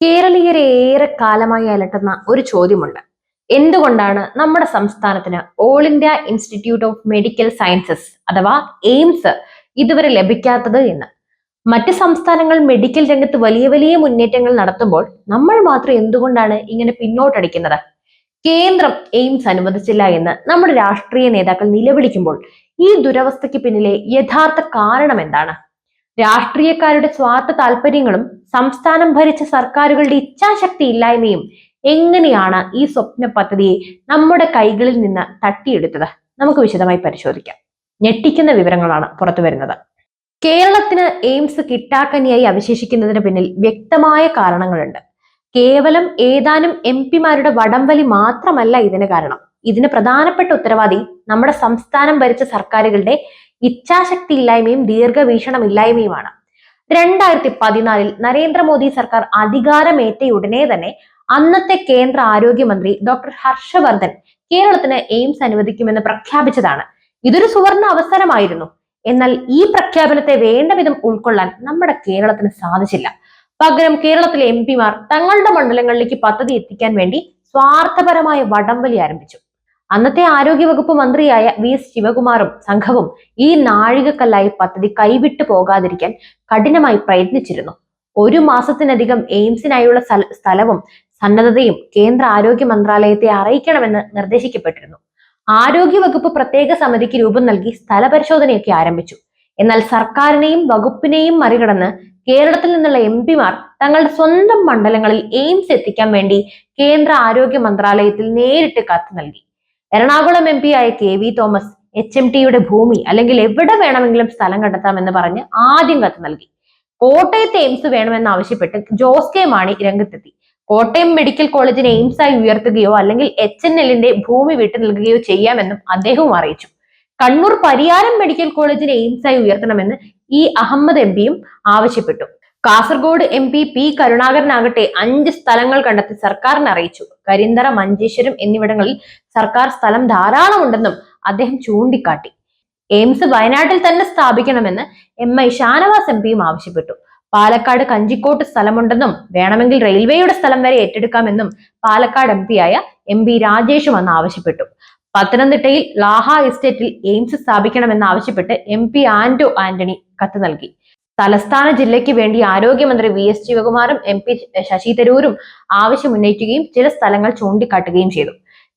കേരളീയരെ ഏറെ കാലമായി അലട്ടുന്ന ഒരു ചോദ്യമുണ്ട്. എന്തുകൊണ്ടാണ് നമ്മുടെ സംസ്ഥാനത്തിന് All India Institute of Medical Sciences അഥവാ എയിംസ് ഇതുവരെ ലഭിക്കാത്തത് എന്ന്? മറ്റ് സംസ്ഥാനങ്ങൾ മെഡിക്കൽ രംഗത്ത് വലിയ വലിയ മുന്നേറ്റങ്ങൾ നടത്തുമ്പോൾ നമ്മൾ മാത്രം എന്തുകൊണ്ടാണ് ഇങ്ങനെ പിന്നോട്ടടിക്കുന്നത്? കേന്ദ്രം എയിംസ് അനുവദിച്ചില്ല എന്ന് നമ്മുടെ രാഷ്ട്രീയ നേതാക്കൾ നിലവിളിക്കുമ്പോൾ ഈ ദുരവസ്ഥയ്ക്ക് പിന്നിലെ യഥാർത്ഥ കാരണം എന്താണ്? രാഷ്ട്രീയക്കാരുടെ സ്വാർത്ഥ താല്പര്യങ്ങളും സംസ്ഥാനം ഭരിച്ച സർക്കാരുകളുടെ ഇച്ഛാശക്തി ഇല്ലായ്മയും എങ്ങനെയാണ് ഈ സ്വപ്ന പദ്ധതിയെ നമ്മുടെ കൈകളിൽ നിന്ന് തട്ടിയെടുത്തത്? നമുക്ക് വിശദമായി പരിശോധിക്കാം. ഞെട്ടിക്കുന്ന വിവരങ്ങളാണ് പുറത്തു വരുന്നത്. കേരളത്തിന് എയിംസ് കിട്ടാക്കനിയായി അവശേഷിക്കുന്നതിന് പിന്നിൽ വ്യക്തമായ കാരണങ്ങളുണ്ട്. കേവലം ഏതാനും എം പിമാരുടെ വടംവലി മാത്രമല്ല ഇതിന് കാരണം. ഇതിന് പ്രധാനപ്പെട്ട ഉത്തരവാദി നമ്മുടെ സംസ്ഥാനം ഭരിച്ച സർക്കാരുകളുടെ ഇച്ഛാശക്തി ഇല്ലായ്മയും ദീർഘവീക്ഷണം ഇല്ലായ്മയുമാണ് രണ്ടായിരത്തി പതിനാലിൽ നരേന്ദ്രമോദി സർക്കാർ അധികാരമേറ്റയുടനെ തന്നെ അന്നത്തെ കേന്ദ്ര ആരോഗ്യമന്ത്രി ഡോക്ടർ ഹർഷവർദ്ധൻ കേരളത്തിന് എയിംസ് അനുവദിക്കുമെന്ന് പ്രഖ്യാപിച്ചതാണ്. ഇതൊരു സുവർണ അവസരമായിരുന്നു. എന്നാൽ ഈ പ്രഖ്യാപനത്തെ വേണ്ട വിധം ഉൾക്കൊള്ളാൻ നമ്മുടെ കേരളത്തിന് സാധിച്ചില്ല. പകരം കേരളത്തിലെ എം പിമാർ തങ്ങളുടെ മണ്ഡലങ്ങളിലേക്ക് പദ്ധതി എത്തിക്കാൻ വേണ്ടി സ്വാർത്ഥപരമായ വടംവലി ആരംഭിച്ചു. അന്നത്തെ ആരോഗ്യവകുപ്പ് മന്ത്രിയായ വി എസ് ശിവകുമാറും സംഘവും ഈ നാഴികക്കല്ലായി പദ്ധതി കൈവിട്ടു പോകാതിരിക്കാൻ കഠിനമായി പ്രയത്നിച്ചിരുന്നു. ഒരു മാസത്തിനധികം എയിംസിനായുള്ള സ്ഥലവും സന്നദ്ധതയും കേന്ദ്ര ആരോഗ്യ മന്ത്രാലയത്തെ അറിയിക്കണമെന്ന് നിർദ്ദേശിക്കപ്പെട്ടിരുന്നു. ആരോഗ്യവകുപ്പ് പ്രത്യേക സമിതിക്ക് രൂപം നൽകി സ്ഥലപരിശോധനയൊക്കെ ആരംഭിച്ചു. എന്നാൽ സർക്കാരിനെയും വകുപ്പിനെയും മറികടന്ന് കേരളത്തിൽ നിന്നുള്ള എം പിമാർ തങ്ങളുടെ സ്വന്തം മണ്ഡലങ്ങളിൽ എയിംസ് എത്തിക്കാൻ വേണ്ടി കേന്ദ്ര ആരോഗ്യ മന്ത്രാലയത്തിൽ നേരിട്ട് കത്ത് നൽകി. എറണാകുളം എം പി ആയ K V Thomas H M ടിയുടെ ഭൂമി അല്ലെങ്കിൽ എവിടെ വേണമെങ്കിലും സ്ഥലം കണ്ടെത്താമെന്ന് പറഞ്ഞ് ആദ്യം കത്ത് നൽകി. കോട്ടയത്ത് എയിംസ് വേണമെന്ന് ആവശ്യപ്പെട്ട് ജോസ് കെ മാണി രംഗത്തെത്തി. കോട്ടയം മെഡിക്കൽ കോളേജിനെ എയിംസായി ഉയർത്തുകയോ അല്ലെങ്കിൽ എച്ച് എൻ എല്ലിന്റെ ഭൂമി വിട്ടു നൽകുകയോ ചെയ്യാമെന്നും അദ്ദേഹവും അറിയിച്ചു. കണ്ണൂർ പരിയാരം മെഡിക്കൽ കോളേജിനെ എയിംസായി ഉയർത്തണമെന്ന് ഇ അഹമ്മദ് എം പിയും ആവശ്യപ്പെട്ടു. കാസർഗോഡ് എം പി പി കരുണാകരനാകട്ടെ അഞ്ച് സ്ഥലങ്ങൾ കണ്ടെത്തി സർക്കാരിനെ അറിയിച്ചു. കരിന്തറ മഞ്ചേശ്വരം എന്നിവിടങ്ങളിൽ സർക്കാർ സ്ഥലം ധാരാളമുണ്ടെന്നും അദ്ദേഹം ചൂണ്ടിക്കാട്ടി. എയിംസ് വയനാട്ടിൽ തന്നെ സ്ഥാപിക്കണമെന്ന് എം ഐ ഷാനവാസ് എം പിയും ആവശ്യപ്പെട്ടു. പാലക്കാട് കഞ്ചിക്കോട്ട് സ്ഥലമുണ്ടെന്നും വേണമെങ്കിൽ റെയിൽവേയുടെ സ്ഥലം വരെ ഏറ്റെടുക്കാമെന്നും പാലക്കാട് എം പിയായ എം പി രാജേഷും അന്ന് ആവശ്യപ്പെട്ടു. പത്തനംതിട്ടയിൽ ലാഹ എസ്റ്റേറ്റിൽ എയിംസ് സ്ഥാപിക്കണമെന്ന് ആവശ്യപ്പെട്ട് എം പി ആന്റോ ആന്റണി കത്ത് നൽകി. തലസ്ഥാന ജില്ലയ്ക്ക് വേണ്ടി ആരോഗ്യമന്ത്രി വി എസ് ശിവകുമാറും എം പി ശശി തരൂരും ആവശ്യമുന്നയിക്കുകയും ചില സ്ഥലങ്ങൾ ചൂണ്ടിക്കാട്ടുകയും ചെയ്തു.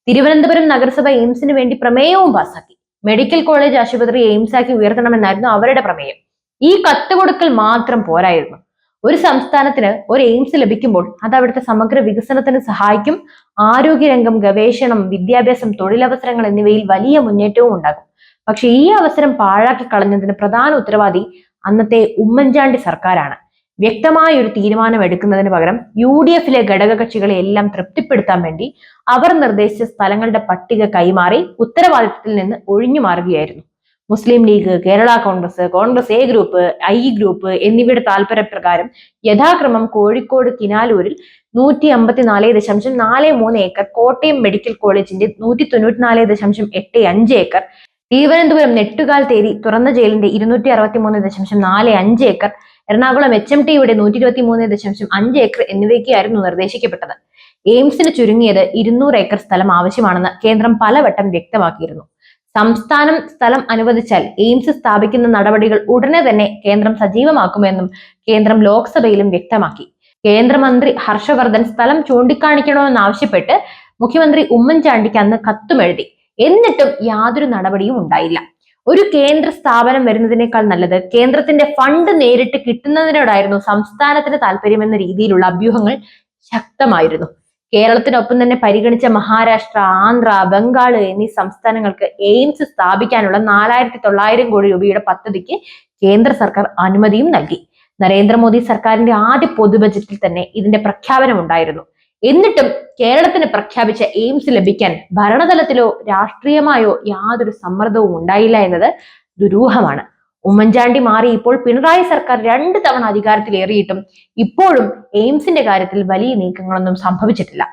തിരുവനന്തപുരം നഗരസഭ എയിംസിന് വേണ്ടി പ്രമേയവും പാസാക്കി. മെഡിക്കൽ കോളേജ് ആശുപത്രി എയിംസാക്കി ഉയർത്തണമെന്നായിരുന്നു അവരുടെ പ്രമേയം. ഈ കത്ത് കൊടുക്കൽ മാത്രം പോരായിരുന്നു. ഒരു സംസ്ഥാനത്തിന് ഒരു എയിംസ് ലഭിക്കുമ്പോൾ അത് അവിടുത്തെ സമഗ്ര വികസനത്തിന് സഹായിക്കും. ആരോഗ്യരംഗം ഗവേഷണം വിദ്യാഭ്യാസം തൊഴിലവസരങ്ങൾ എന്നിവയിൽ വലിയ മുന്നേറ്റവും ഉണ്ടാകും. പക്ഷെ ഈ അവസരം പാഴാക്കി കളഞ്ഞതിന് പ്രധാന ഉത്തരവാദി അന്നത്തെ ഉമ്മൻചാണ്ടി സർക്കാരാണ്. വ്യക്തമായ ഒരു തീരുമാനം എടുക്കുന്നതിന് പകരം യു ഡി എഫിലെ ഘടകകക്ഷികളെ എല്ലാം തൃപ്തിപ്പെടുത്താൻ വേണ്ടി അവർ നിർദ്ദേശിച്ച സ്ഥലങ്ങളുടെ പട്ടിക കൈമാറി ഉത്തരവാദിത്തത്തിൽ നിന്ന് ഒഴിഞ്ഞു മാറുകയായിരുന്നു. Muslim League Kerala Congress Congress A group I group എന്നിവയുടെ താല്പര്യപ്രകാരം യഥാക്രമം കോഴിക്കോട് കിനാലൂരിൽ നൂറ്റി അമ്പത്തിനാല് ദശാംശം നാല് മൂന്ന് ഏക്കർ കോട്ടയം മെഡിക്കൽ കോളേജിന്റെ നൂറ്റി തൊണ്ണൂറ്റിനാല് ദശാംശം എട്ട് അഞ്ച് ഏക്കർ തിരുവനന്തപുരം നെട്ടുകാൽ തേരി തുറന്ന ജയിലിന്റെ ഇരുന്നൂറ്റി അറുപത്തി മൂന്ന് ദശാംശം നാല് അഞ്ച് ഏക്കർ എറണാകുളം എച്ച് എം ടിയുടെ നൂറ്റി ഇരുപത്തി മൂന്ന് ദശാംശം അഞ്ച് ഏക്കർ എന്നിവയ്ക്കായിരുന്നു നിർദ്ദേശിക്കപ്പെട്ടത്. എയിംസിന് ചുരുങ്ങിയത് ഇരുന്നൂറ് ഏക്കർ സ്ഥലം ആവശ്യമാണെന്ന് കേന്ദ്രം പലവട്ടം വ്യക്തമാക്കിയിരുന്നു. സംസ്ഥാനം സ്ഥലം അനുവദിച്ചാൽ എയിംസ് സ്ഥാപിക്കുന്ന നടപടികൾ ഉടനെ തന്നെ കേന്ദ്രം സജീവമാക്കുമെന്നും കേന്ദ്രം ലോക്സഭയിലും വ്യക്തമാക്കി. കേന്ദ്രമന്ത്രി ഹർഷവർദ്ധൻ സ്ഥലം ചൂണ്ടിക്കാണിക്കണമെന്നാവശ്യപ്പെട്ട് മുഖ്യമന്ത്രി ഉമ്മൻചാണ്ടിക്ക് അന്ന് കത്തുമെഴുതി. എന്നിട്ടും യാതൊരു നടപടിയും ഉണ്ടായില്ല. ഒരു കേന്ദ്ര സ്ഥാപനം വരുന്നതിനേക്കാൾ നല്ലത് കേന്ദ്രത്തിന്റെ ഫണ്ട് നേരിട്ട് കിട്ടുന്നതിനോടായിരുന്നു സംസ്ഥാനത്തിന് താല്പര്യമെന്ന രീതിയിലുള്ള അഭ്യൂഹങ്ങൾ ശക്തമായിരുന്നു. കേരളത്തിനൊപ്പം തന്നെ പരിഗണിച്ച മഹാരാഷ്ട്ര ആന്ധ്ര ബംഗാൾ എന്നീ സംസ്ഥാനങ്ങൾക്ക് എയിംസ് സ്ഥാപിക്കാനുള്ള നാലായിരത്തി തൊള്ളായിരം കോടി രൂപയുടെ പദ്ധതിക്ക് കേന്ദ്ര സർക്കാർ അനുമതിയും നൽകി. നരേന്ദ്രമോദി സർക്കാരിന്റെ ആദ്യ പൊതു ബജറ്റിൽ തന്നെ ഇതിന്റെ പ്രഖ്യാപനം ഉണ്ടായിരുന്നു എന്നിട്ടും കേരളത്തിന് പ്രഖ്യാപിച്ച എയിംസ് ലഭിക്കാൻ ഭരണതലത്തിലോ രാഷ്ട്രീയമായോ യാതൊരു സമ്മർദ്ദവും ഉണ്ടായില്ല എന്നത് ദുരൂഹമാണ്. ഉമ്മൻചാണ്ടി മാറി ഇപ്പോൾ പിണറായി സർക്കാർ രണ്ട് തവണ അധികാരത്തിലേറിയിട്ടും ഇപ്പോഴും എയിംസിന്റെ കാര്യത്തിൽ വലിയ നീക്കങ്ങളൊന്നും സംഭവിച്ചിട്ടില്ല.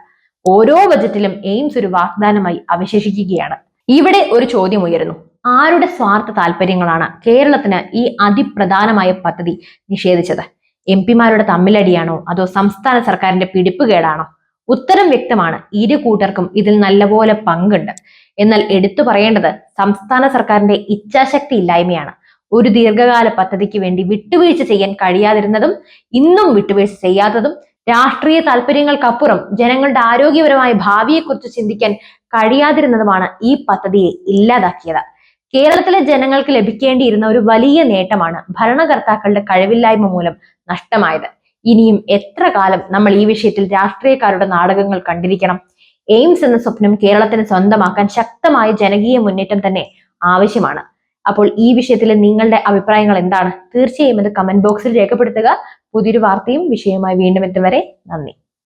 ഓരോ ബജറ്റിലും എയിംസ് ഒരു വാഗ്ദാനമായി അവശേഷിക്കുകയാണ്. ഇവിടെ ഒരു ചോദ്യം ഉയരുന്നു. ആരുടെ സ്വാർത്ഥ താല്പര്യങ്ങളാണ് കേരളത്തിന് ഈ അതിപ്രധാനമായ പദ്ധതി നിഷേധിച്ചത്? എം പിമാരുടെ തമ്മിലടിയാണോ? അതോ സംസ്ഥാന സർക്കാരിന്റെ പിടിപ്പുകേടാണോ ഉത്തരം വ്യക്തമാണ്. ഇരു കൂട്ടർക്കും ഇതിൽ നല്ലപോലെ പങ്കുണ്ട്. എന്നാൽ എടുത്തു പറയേണ്ടത് സംസ്ഥാന സർക്കാരിന്റെ ഇച്ഛാശക്തി ഇല്ലായ്മയാണ്. ഒരു ദീർഘകാല പദ്ധതിക്ക് വേണ്ടി വിട്ടുവീഴ്ച ചെയ്യാൻ കഴിയാതിരുന്നതും ഇന്നും വിട്ടുവീഴ്ച ചെയ്യാത്തതും രാഷ്ട്രീയ താല്പര്യങ്ങൾക്കപ്പുറം ജനങ്ങളുടെ ആരോഗ്യപരമായ ഭാവിയെക്കുറിച്ച് ചിന്തിക്കാൻ കഴിയാതിരുന്നതുമാണ് ഈ പദ്ധതിയെ ഇല്ലാതാക്കിയത്. കേരളത്തിലെ ജനങ്ങൾക്ക് ലഭിക്കേണ്ടിയിരുന്ന ഒരു വലിയ നേട്ടമാണ് ഭരണകർത്താക്കളുടെ കഴിവില്ലായ്മ മൂലം നഷ്ടമായത്. ഇനിയും എത്ര കാലം നമ്മൾ ഈ വിഷയത്തിൽ രാഷ്ട്രീയക്കാരുടെ നാടകങ്ങൾ കണ്ടിരിക്കണം? എയിംസ് എന്ന സ്വപ്നം കേരളത്തിന് സ്വന്തമാക്കാൻ ശക്തമായ ജനകീയ മുന്നേറ്റം തന്നെ ആവശ്യമാണ്. അപ്പോൾ ഈ വിഷയത്തിൽ നിങ്ങളുടെ അഭിപ്രായങ്ങൾ എന്താണ്? തീർച്ചയായും അത് കമന്റ് ബോക്സിൽ രേഖപ്പെടുത്തുക. പുതിയൊരു വാർത്തയും വിഷയവുമായി വീണ്ടും എത്തും വരെ നന്ദി.